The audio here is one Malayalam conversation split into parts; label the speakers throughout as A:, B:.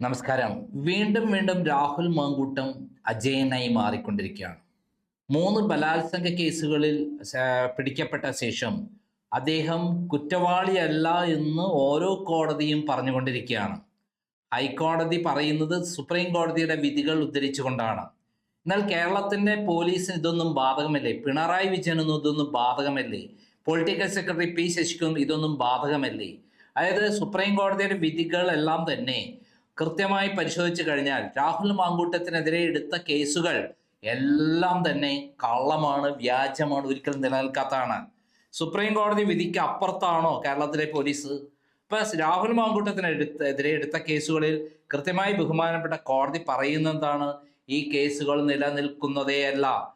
A: നമസ്കാരം. വീണ്ടും വീണ്ടും രാഹുൽ മാങ്കൂട്ടം അജയനായി മാറിക്കൊണ്ടിരിക്കുകയാണ്. മൂന്ന് ബലാത്സംഗ കേസുകളിൽ പിടിക്കപ്പെട്ട ശേഷം അദ്ദേഹം കുറ്റവാളിയല്ല എന്ന് ഓരോ കോടതിയും പറഞ്ഞുകൊണ്ടിരിക്കുകയാണ്. ഹൈക്കോടതി പറയുന്നത് സുപ്രീം കോടതിയുടെ വിധികൾ ഉദ്ധരിച്ചുകൊണ്ടാണ്. എന്നാൽ കേരളത്തിന്റെ പോലീസിന് ഇതൊന്നും ബാധകമല്ലേ? പിണറായി വിജയനൊന്നും ഇതൊന്നും ബാധകമല്ലേ? പൊളിറ്റിക്കൽ സെക്രട്ടറി പി ശശിക്കും ഇതൊന്നും ബാധകമല്ലേ? അതായത് സുപ്രീം കോടതിയുടെ വിധികൾ എല്ലാം തന്നെ കൃത്യമായി പരിശോധിച്ചു കഴിഞ്ഞാൽ രാഹുൽ മാങ്കൂട്ടത്തിനെതിരെ എടുത്ത കേസുകൾ എല്ലാം തന്നെ കള്ളമാണ് വ്യാജമാണ് ഒരിക്കലും നിലനിൽക്കാത്തതാണ്. സുപ്രീം കോടതി വിധിക്ക് അപ്പുറത്താണോ കേരളത്തിലെ പോലീസ്? ഇപ്പൊ രാഹുൽ മാങ്കൂട്ടത്തിനെതിരെ എടുത്ത എതിരെ എടുത്ത കേസുകളിൽ കൃത്യമായി ബഹുമാനപ്പെട്ട കോടതി പറയുന്നതാണ് ഈ കേസുകൾ നിലനിൽക്കുന്നതേയല്ല.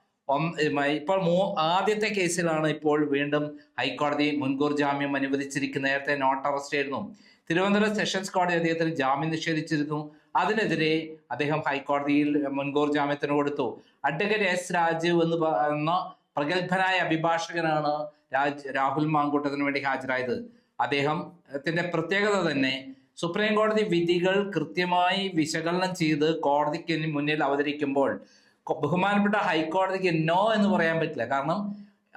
A: ഇപ്പോൾ മൂ ആദ്യത്തെ കേസിലാണ് ഇപ്പോൾ വീണ്ടും ഹൈക്കോടതി മുൻകൂർ ജാമ്യം അനുവദിച്ചിരിക്കുന്ന നേരത്തെ നോട്ട് അറസ്റ്റ് ആയിരുന്നു തിരുവനന്തപുരം സെഷൻസ് കോടതി അദ്ദേഹത്തിന് ജാമ്യം നിഷേധിച്ചിരുന്നു. അതിനെതിരെ അദ്ദേഹം ഹൈക്കോടതിയിൽ മുൻകൂർ ജാമ്യത്തിന് കൊടുത്തു. അഡ്വക്കേറ്റ് എസ് രാജീവ് എന്ന് എന്ന പ്രഗത്ഭനായ അഭിഭാഷകനാണ് രാജ് രാഹുൽ മാങ്കൂട്ടത്തിന് വേണ്ടി ഹാജരായത്. അദ്ദേഹത്തിന്റെ പ്രത്യേകത തന്നെ സുപ്രീം കോടതി വിധികൾ കൃത്യമായി വിശകലനം ചെയ്ത് കോടതിക്ക് മുന്നിൽ അവതരിക്കുമ്പോൾ ബഹുമാനപ്പെട്ട ഹൈക്കോടതിക്ക് നോ എന്ന് പറയാൻ പറ്റില്ല. കാരണം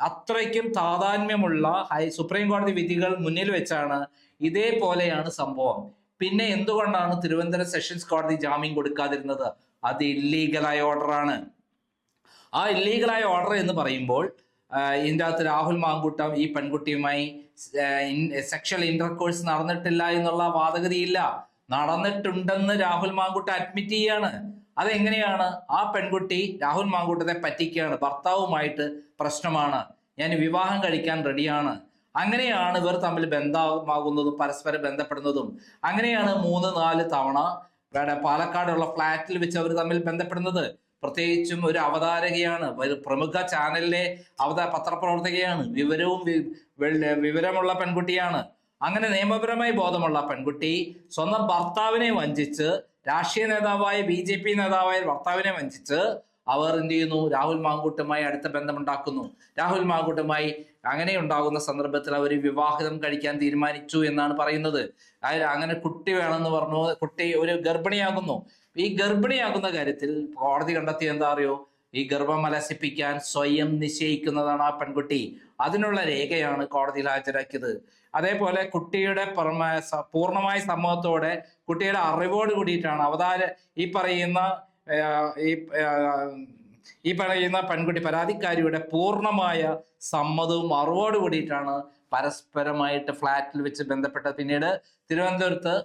A: അത്രയ്ക്കും താതാത്മ്യമുള്ള ഹൈ സുപ്രീം കോടതി വിധികൾ മുന്നിൽ വെച്ചാണ് ഇതേപോലെയാണ് സംഭവം. പിന്നെ എന്തുകൊണ്ടാണ് തിരുവനന്തപുരം സെഷൻസ് കോടതി ജാമ്യം കൊടുക്കാതിരുന്നത്? അത് ഇല്ലീഗലായ ഓർഡറാണ് ആ ഇല്ലീഗലായ ഓർഡർ എന്ന് പറയുമ്പോൾ ഇതിന്റെ അകത്ത് രാഹുൽ മാങ്കൂട്ടം ഈ പെൺകുട്ടിയുമായി സെക്ഷൽ ഇന്റർകോഴ്സ് നടന്നിട്ടില്ല എന്നുള്ള വാദഗതിയില്ല. നടന്നിട്ടുണ്ടെന്ന് രാഹുൽ മാങ്കൂട്ടം അഡ്മിറ്റ് ചെയ്യാണ്. അതെങ്ങനെയാണ് ആ പെൺകുട്ടി രാഹുൽ മാങ്കൂട്ടത്തെ പറ്റിക്കുകയാണ്? ഭർത്താവുമായിട്ട് പ്രശ്നമാണ്. ഞാൻ വിവാഹം കഴിക്കാൻ റെഡിയാണ്. അങ്ങനെയാണ് ഇവർ തമ്മിൽ ബന്ധമാകുന്നതും പരസ്പരം ബന്ധപ്പെടുന്നതും. അങ്ങനെയാണ് മൂന്ന് നാല് തവണ പാലക്കാടുള്ള ഫ്ലാറ്റിൽ വെച്ച് അവർ തമ്മിൽ ബന്ധപ്പെടുന്നത്. പ്രത്യേകിച്ചും ഒരു അവതാരകയാണ്. ഒരു പ്രമുഖ ചാനലിലെ അവതാ പത്രപ്രവർത്തകയാണ്. വിവരവും വിവരമുള്ള പെൺകുട്ടിയാണ്. അങ്ങനെ നിയമപരമായി ബോധമുള്ള പെൺകുട്ടി സ്വന്തം ഭർത്താവിനെ വഞ്ചിച്ച് രാഷ്ട്രീയ നേതാവായ ബി ജെ പി നേതാവായ ഭർത്താവിനെ വഞ്ചിച്ച് അവർ എന്ത് ചെയ്യുന്നു? രാഹുൽ മാങ്കൂട്ടുമായി അടുത്ത ബന്ധമുണ്ടാക്കുന്നു. രാഹുൽ മാങ്കൂട്ടുമായി അങ്ങനെ ഉണ്ടാകുന്ന സന്ദർഭത്തിൽ അവർ വിവാഹിതം കഴിക്കാൻ തീരുമാനിച്ചു എന്നാണ് പറയുന്നത്. അങ്ങനെ കുട്ടി വേണമെന്ന് പറഞ്ഞു. കുട്ടി ഒരു ഗർഭിണിയാകുന്നു. ഈ ഗർഭിണിയാകുന്ന കാര്യത്തിൽ കോടതി കണ്ടെത്തിയ എന്താ അറിയോ? ഈ ഗർഭം അലസിപ്പിക്കാൻ സ്വയം നിശ്ചയിക്കുന്നതാണ് ആ പെൺകുട്ടി. അതിനുള്ള രേഖയാണ് കോടതിയിൽ ഹാജരാക്കിയത്. അതേപോലെ കുട്ടിയുടെ പൂർണമായ സമ്മതത്തോടെ കുട്ടിയുടെ അറിവോട് കൂടിയിട്ടാണ് അവതാര ഈ പറയുന്ന ഈ ഈ പറയുന്ന പെൺകുട്ടി പരാതിക്കാരിയുടെ പൂർണമായ സമ്മതവും അറിവോട് കൂടിയിട്ടാണ് പരസ്പരമായിട്ട് ഫ്ലാറ്റിൽ വെച്ച് ബന്ധപ്പെട്ടത്. പിന്നീട് തിരുവനന്തപുരത്ത്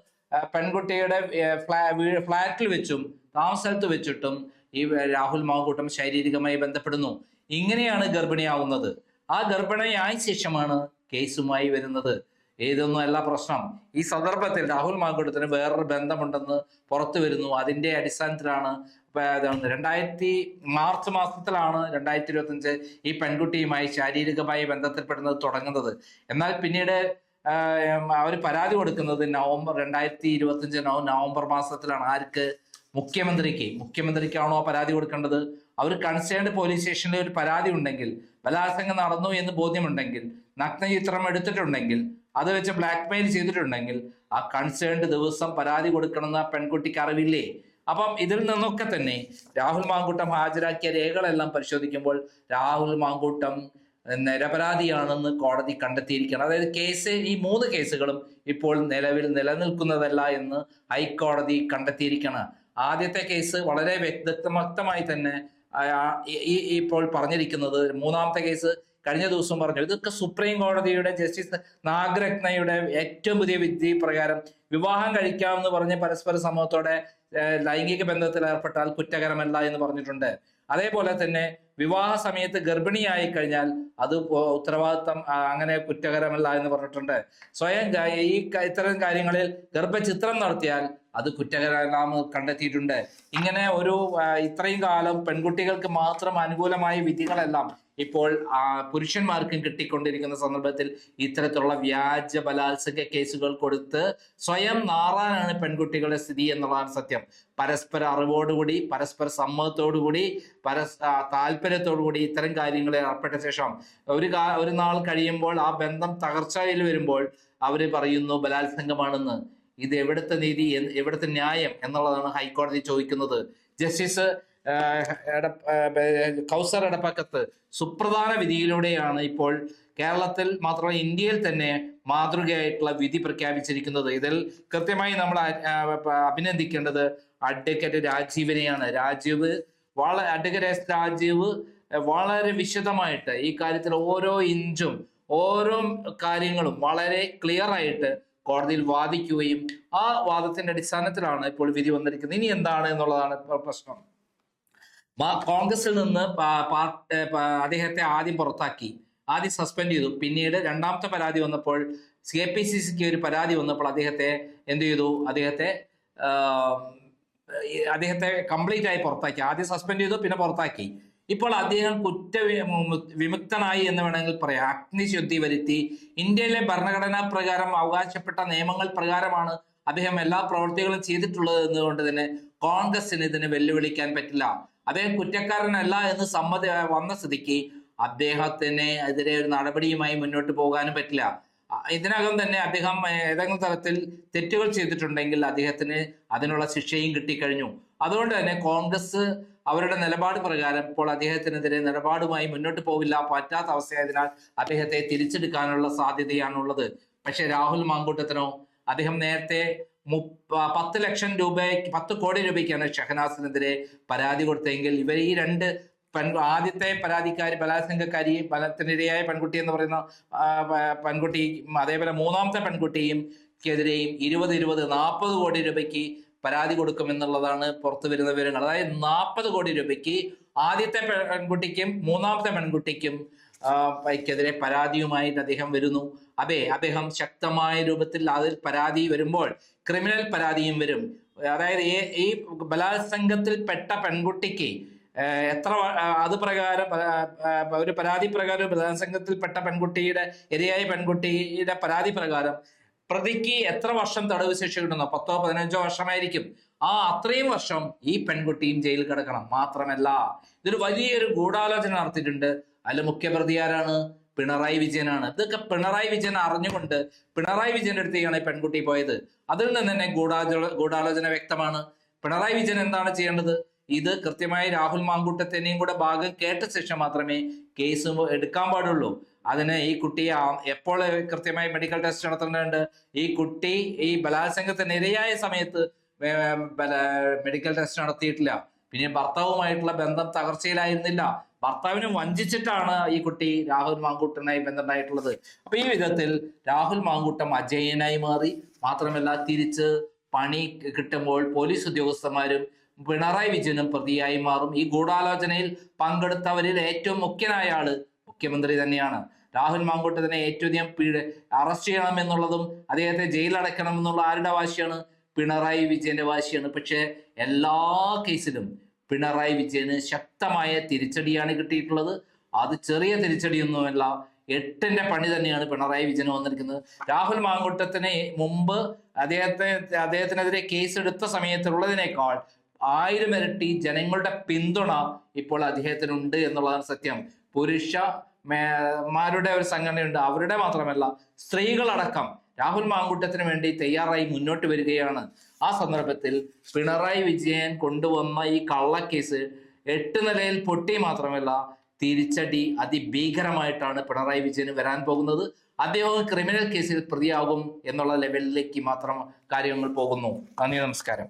A: പെൺകുട്ടിയുടെ ഫ്ലാ- ഫ്ലാറ്റിൽ വെച്ചും താമസ സ്ഥലത്ത് വെച്ചിട്ടും ഈ രാഹുൽ മാങ്കൂട്ടം ശാരീരികമായി ബന്ധപ്പെടുന്നു. ഇങ്ങനെയാണ് ഗർഭിണിയാവുന്നത്. ആ ഗർഭിണിയായ ശേഷമാണ് കേസുമായി വരുന്നത്. ഏതൊന്നും അല്ല പ്രശ്നം. ഈ സന്ദർഭത്തിൽ രാഹുൽ മാങ്കൂട്ടത്തിന് വേറൊരു ബന്ധമുണ്ടെന്ന് പുറത്തു വരുന്നു. അതിന്റെ അടിസ്ഥാനത്തിലാണ് രണ്ടായിരത്തി മാർച്ച് മാസത്തിലാണ് രണ്ടായിരത്തി ഇരുപത്തി അഞ്ച് ഈ പെൺകുട്ടിയുമായി ശാരീരികമായി ബന്ധത്തിൽപ്പെടുന്നത് തുടങ്ങുന്നത്. എന്നാൽ പിന്നീട് അവർ പരാതി കൊടുക്കുന്നത് നവംബർ രണ്ടായിരത്തി ഇരുപത്തി അഞ്ച് നവംബർ മാസത്തിലാണ്. ആർക്ക്? മുഖ്യമന്ത്രിക്ക് മുഖ്യമന്ത്രിക്കാണോ പരാതി കൊടുക്കേണ്ടത്? അവർ കൺസേൺഡ് പോലീസ് സ്റ്റേഷനിൽ ഒരു പരാതി ഉണ്ടെങ്കിൽ ബലാത്സംഗം നടന്നു എന്ന് ബോധ്യമുണ്ടെങ്കിൽ നഗ്നചിത്രം എടുത്തിട്ടുണ്ടെങ്കിൽ അത് വെച്ച് ബ്ലാക്ക് മെയിൽ ചെയ്തിട്ടുണ്ടെങ്കിൽ ആ കൺസേൺഡ് ദിവസം പരാതി കൊടുക്കണമെന്ന് ആ പെൺകുട്ടിക്ക് അറിവില്ലേ? അപ്പം ഇതിൽ നിന്നൊക്കെ തന്നെ രാഹുൽ മാങ്കൂട്ടം ഹാജരാക്കിയ രേഖകളെല്ലാം പരിശോധിക്കുമ്പോൾ രാഹുൽ മാങ്കൂട്ടം നിരപരാധിയാണെന്ന് കോടതി കണ്ടെത്തിയിരിക്കുകയാണ്. അതായത് കേസ് ഈ മൂന്ന് കേസുകളും ഇപ്പോൾ നിലവിൽ നിലനിൽക്കുന്നതല്ല എന്ന് ഹൈക്കോടതി കണ്ടെത്തിയിരിക്കുകയാണ്. ആദ്യത്തെ കേസ് വളരെ വ്യക്തമായി തന്നെ ഈ ഇപ്പോൾ പറഞ്ഞിരിക്കുന്നത്. മൂന്നാമത്തെ കേസ് കഴിഞ്ഞ ദിവസം പറഞ്ഞു. ഇതൊക്കെ സുപ്രീം കോടതിയുടെ ജസ്റ്റിസ് നാഗരത്നയുടെ ഏറ്റവും പുതിയ വിധി പ്രകാരം വിവാഹം കഴിക്കാമെന്ന് പറഞ്ഞ് പരസ്പര സമൂഹത്തോടെ ലൈംഗിക ബന്ധത്തിൽ ഏർപ്പെട്ടാൽ കുറ്റകരമല്ല എന്ന് പറഞ്ഞിട്ടുണ്ട്. അതേപോലെ തന്നെ വിവാഹ സമയത്ത് ഗർഭിണിയായി കഴിഞ്ഞാൽ അത് ഉത്തരവാദിത്തം അങ്ങനെ കുറ്റകരമല്ല എന്ന് പറഞ്ഞിട്ടുണ്ട്. സ്വയം ഈ ഇത്തരം കാര്യങ്ങളിൽ ഗർഭചിത്രം നടത്തിയാൽ അത് കുറ്റകരമെന്ന് കണ്ടെത്തിയിട്ടുണ്ട്. ഇങ്ങനെ ഒരു ഇത്രയും കാലം പെൺകുട്ടികൾക്ക് മാത്രം അനുകൂലമായ വിധികളെല്ലാം ഇപ്പോൾ പുരുഷന്മാർക്കും കിട്ടിക്കൊണ്ടിരിക്കുന്ന സന്ദർഭത്തിൽ ഇത്തരത്തിലുള്ള വ്യാജ ബലാത്സംഗ കേസുകൾ കൊടുത്ത് സ്വയം നാറാനാണ് പെൺകുട്ടികളുടെ സ്ഥിതി എന്നുള്ളതാണ് സത്യം. പരസ്പര അറിവോടുകൂടി പരസ്പര സമ്മതത്തോടുകൂടി പരസ് താല്പര്യത്തോടുകൂടി ഇത്തരം കാര്യങ്ങളിൽ ഏർപ്പെട്ട ശേഷം ഒരു കാ ഒരു നാൾ കഴിയുമ്പോൾ ആ ബന്ധം തകർച്ചയിൽ വരുമ്പോൾ അവർ പറയുന്നു ബലാത്സംഗമാണെന്ന്. ഇത് എവിടുത്തെ നീതി എവിടുത്തെ ന്യായം എന്നുള്ളതാണ് ഹൈക്കോടതി ചോദിക്കുന്നത്. ജസ്റ്റിസ് കൗസർ എടപ്പക്കത്ത് സുപ്രധാന വിധിയിലൂടെയാണ് ഇപ്പോൾ കേരളത്തിൽ മാത്രമല്ല ഇന്ത്യയിൽ തന്നെ മാതൃകയായിട്ടുള്ള വിധി പ്രഖ്യാപിച്ചിരിക്കുന്നത്. ഇതിൽ കൃത്യമായി നമ്മൾ അഭിനന്ദിക്കേണ്ടത് അഡ്വക്കേറ്റ് രാജീവിനെയാണ്. രാജീവ് വളരെ അഡ്വക്കേറ്റ് രാജീവ് വളരെ വിശദമായിട്ട് ഈ കാര്യത്തിൽ ഓരോ ഇഞ്ചും ഓരോ കാര്യങ്ങളും വളരെ ക്ലിയർ ആയിട്ട് കോടതിയിൽ വാദിക്കുകയും ആ വാദത്തിന്റെ അടിസ്ഥാനത്തിലാണ് ഇപ്പോൾ വിധി വന്നിരിക്കുന്നത്. ഇനി എന്താണ് എന്നുള്ളതാണ് പ്രശ്നം. കോൺഗ്രസിൽ നിന്ന് അദ്ദേഹത്തെ ആദ്യം പുറത്താക്കി. ആദ്യം സസ്പെൻഡ് ചെയ്തു. പിന്നീട് രണ്ടാമത്തെ പരാതി വന്നപ്പോൾ എ പി സി സിക്ക് ഒരു പരാതി വന്നപ്പോൾ അദ്ദേഹത്തെ എന്ത് ചെയ്തു? അദ്ദേഹത്തെ അദ്ദേഹത്തെ കംപ്ലീറ്റ് ആയി പുറത്താക്കി. ആദ്യം സസ്പെൻഡ് ചെയ്തു പിന്നെ പുറത്താക്കി. ഇപ്പോൾ അദ്ദേഹം കുറ്റ വിമുക്തനായി എന്ന് വേണമെങ്കിൽ പറയാം. അഗ്നിശുദ്ധി വരുത്തി. ഇന്ത്യയിലെ ഭരണഘടനാ പ്രകാരം അവകാശപ്പെട്ട നിയമങ്ങൾ പ്രകാരമാണ് അദ്ദേഹം എല്ലാ പ്രവൃത്തികളും ചെയ്തിട്ടുള്ളത് എന്നുകൊണ്ട് തന്നെ കോൺഗ്രസിന് ഇതിനെ വെല്ലുവിളിക്കാൻ പറ്റില്ല. അദ്ദേഹം കുറ്റക്കാരനല്ല എന്ന് സമ്മതി വന്ന സ്ഥിതിക്ക് അദ്ദേഹത്തിന് എതിരെ ഒരു നടപടിയുമായി മുന്നോട്ട് പോകാനും പറ്റില്ല. ഇതിനകം തന്നെ അദ്ദേഹം ഏതെങ്കിലും തരത്തിൽ തെറ്റുകൾ ചെയ്തിട്ടുണ്ടെങ്കിൽ അദ്ദേഹത്തിന് അതിനുള്ള ശിക്ഷയും കിട്ടിക്കഴിഞ്ഞു. അതുകൊണ്ട് തന്നെ കോൺഗ്രസ് അവരുടെ നിലപാട് പ്രകാരം ഇപ്പോൾ അദ്ദേഹത്തിനെതിരെ നിലപാടുമായി മുന്നോട്ട് പോവില്ല പറ്റാത്ത അവസ്ഥയായതിനാൽ അദ്ദേഹത്തെ തിരിച്ചെടുക്കാനുള്ള സാധ്യതയാണുള്ളത്. പക്ഷെ രാഹുൽ മാങ്കൂട്ടത്തിനോ അദ്ദേഹം നേരത്തെ പത്ത് ലക്ഷം രൂപ പത്ത് കോടി രൂപയ്ക്കാണ് ഷഹനാസിനെതിരെ പരാതി കൊടുത്തതെങ്കിൽ ഇവർ ഈ രണ്ട് പെൺ ആദ്യത്തെ പരാതിക്കാരി ബലാത്സംഗക്കാരി ബലത്തിനിരയായ പെൺകുട്ടി എന്ന് പറയുന്ന പെൺകുട്ടി അതേപോലെ മൂന്നാമത്തെ പെൺകുട്ടിയും ക്കെതിരെയും ഇരുപത് ഇരുപത് നാൽപ്പത് കോടി രൂപയ്ക്ക് പരാതി കൊടുക്കുമെന്നുള്ളതാണ് പുറത്തു വരുന്ന വിവരങ്ങൾ. അതായത് നാൽപ്പത് കോടി രൂപയ്ക്ക് ആദ്യത്തെ പെൺകുട്ടിക്കും മൂന്നാമത്തെ പെൺകുട്ടിക്കും ക്കെതിരെ പരാതിയുമായിട്ട് അദ്ദേഹം വരുന്നു. അതെ അദ്ദേഹം ശക്തമായ രൂപത്തിൽ അതിൽ പരാതി വരുമ്പോൾ ക്രിമിനൽ പരാതിയും വരും. അതായത് ഈ ബലാത്സംഗത്തിൽ പെട്ട പെൺകുട്ടിക്ക് എത്ര അത് പ്രകാരം ഒരു പരാതി പ്രകാരം ബലാത്സംഗത്തിൽപ്പെട്ട പെൺകുട്ടിയുടെ ഇരയായ പെൺകുട്ടിയുടെ പരാതി പ്രകാരം പ്രതിക്ക് എത്ര വർഷം തടവ് ശിക്ഷ കിട്ടുന്നു? പത്തോ പതിനഞ്ചോ വർഷമായിരിക്കും. ആ അത്രയും വർഷം ഈ പെൺകുട്ടിയും ജയിലിൽ കിടക്കണം. മാത്രമല്ല ഇതൊരു വലിയൊരു ഗൂഢാലോചന നടത്തിയിട്ടുണ്ട്. അതിൽ മുഖ്യപ്രതി ആരാണ് പിണറായി വിജയനാണ്. ഇതൊക്കെ പിണറായി വിജയൻ അറിഞ്ഞുകൊണ്ട് പിണറായി വിജയന്റെ അടുത്തേക്കാണ് ഈ പെൺകുട്ടി പോയത്. അതിൽ നിന്ന് തന്നെ ഗൂഢാലോ ഗൂഢാലോചന വ്യക്തമാണ്. പിണറായി വിജയൻ എന്താണ് ചെയ്യേണ്ടത്? ഇത് കൃത്യമായി രാഹുൽ മാങ്കൂട്ടത്തിനെയും കൂടെ ഭാഗം കേട്ട ശേഷം മാത്രമേ കേസ് എടുക്കാൻ പാടുള്ളൂ. അതിന് ഈ കുട്ടിയെ എപ്പോൾ കൃത്യമായി മെഡിക്കൽ ടെസ്റ്റ് നടത്തേണ്ടതുണ്ട്? ഈ കുട്ടി ഈ ബലാത്സംഗത്തിന് ഇരയായ സമയത്ത് മെഡിക്കൽ ടെസ്റ്റ് നടത്തിയിട്ടില്ല. പിന്നെ ഭർത്താവുമായിട്ടുള്ള ബന്ധം തകർച്ചയിലായിരുന്നില്ല. ഭർത്താവിനെ വഞ്ചിച്ചിട്ടാണ് ഈ കുട്ടി രാഹുൽ മാങ്കൂട്ടനായി ബന്ധമുണ്ടായിട്ടുള്ളത്. അപ്പൊ ഈ വിധത്തിൽ രാഹുൽ മാങ്കൂട്ടം അജയനായി മാറി. മാത്രമല്ല തിരിച്ച് പണി കിട്ടുമ്പോൾ പോലീസ് ഉദ്യോഗസ്ഥന്മാരും പിണറായി വിജയനും പ്രതിയായി മാറും. ഈ ഗൂഢാലോചനയിൽ പങ്കെടുത്തവരിൽ ഏറ്റവും മുഖ്യനായ ആൾ മുഖ്യമന്ത്രി തന്നെയാണ്. രാഹുൽ മാങ്കൂട്ടത്തിനെ ഏറ്റവും അധികം അറസ്റ്റ് ചെയ്യണം എന്നുള്ളതും അദ്ദേഹത്തെ ജയിലടക്കണം എന്നുള്ള ആരുടെ വാശിയാണ്? പിണറായി വിജയന്റെ വാശിയാണ്. പക്ഷേ എല്ലാ കേസിലും പിണറായി വിജയന് ശക്തമായ തിരിച്ചടിയാണ് കിട്ടിയിട്ടുള്ളത്. അത് ചെറിയ തിരിച്ചടിയൊന്നുമല്ല എട്ടിന്റെ പണി തന്നെയാണ് പിണറായി വിജയൻ വന്നിരിക്കുന്നത്. രാഹുൽ മാങ്കൂട്ടത്തിന് മുമ്പ് അദ്ദേഹത്തെ അദ്ദേഹത്തിനെതിരെ കേസ് എടുത്ത സമയത്തുള്ളതിനേക്കാൾ ആയിരം ഇരട്ടി ജനങ്ങളുടെ പിന്തുണ ഇപ്പോൾ അദ്ദേഹത്തിനുണ്ട് എന്നുള്ളതാണ് സത്യം. പുരുഷ മാരുടെ ഒരു സംഘടനയുണ്ട്. അവരുടെ മാത്രമല്ല സ്ത്രീകളടക്കം രാഹുൽ മാങ്കൂട്ടത്തിന് വേണ്ടി തയ്യാറായി മുന്നോട്ട് വരികയാണ്. ആ സന്ദർഭത്തിൽ പിണറായി വിജയൻ കൊണ്ടുവന്ന ഈ കള്ളക്കേസ് എട്ട് നിലയിൽ പൊട്ടി മാത്രമല്ല തിരിച്ചടി അതിഭീകരമായിട്ടാണ് പിണറായി വിജയന് വരാൻ പോകുന്നത്. അദ്ദേഹം ക്രിമിനൽ കേസിൽ പ്രതിയാകും എന്നുള്ള ലെവലിലേക്ക് മാത്രം കാര്യങ്ങൾ പോകുന്നു. നന്ദി നമസ്കാരം.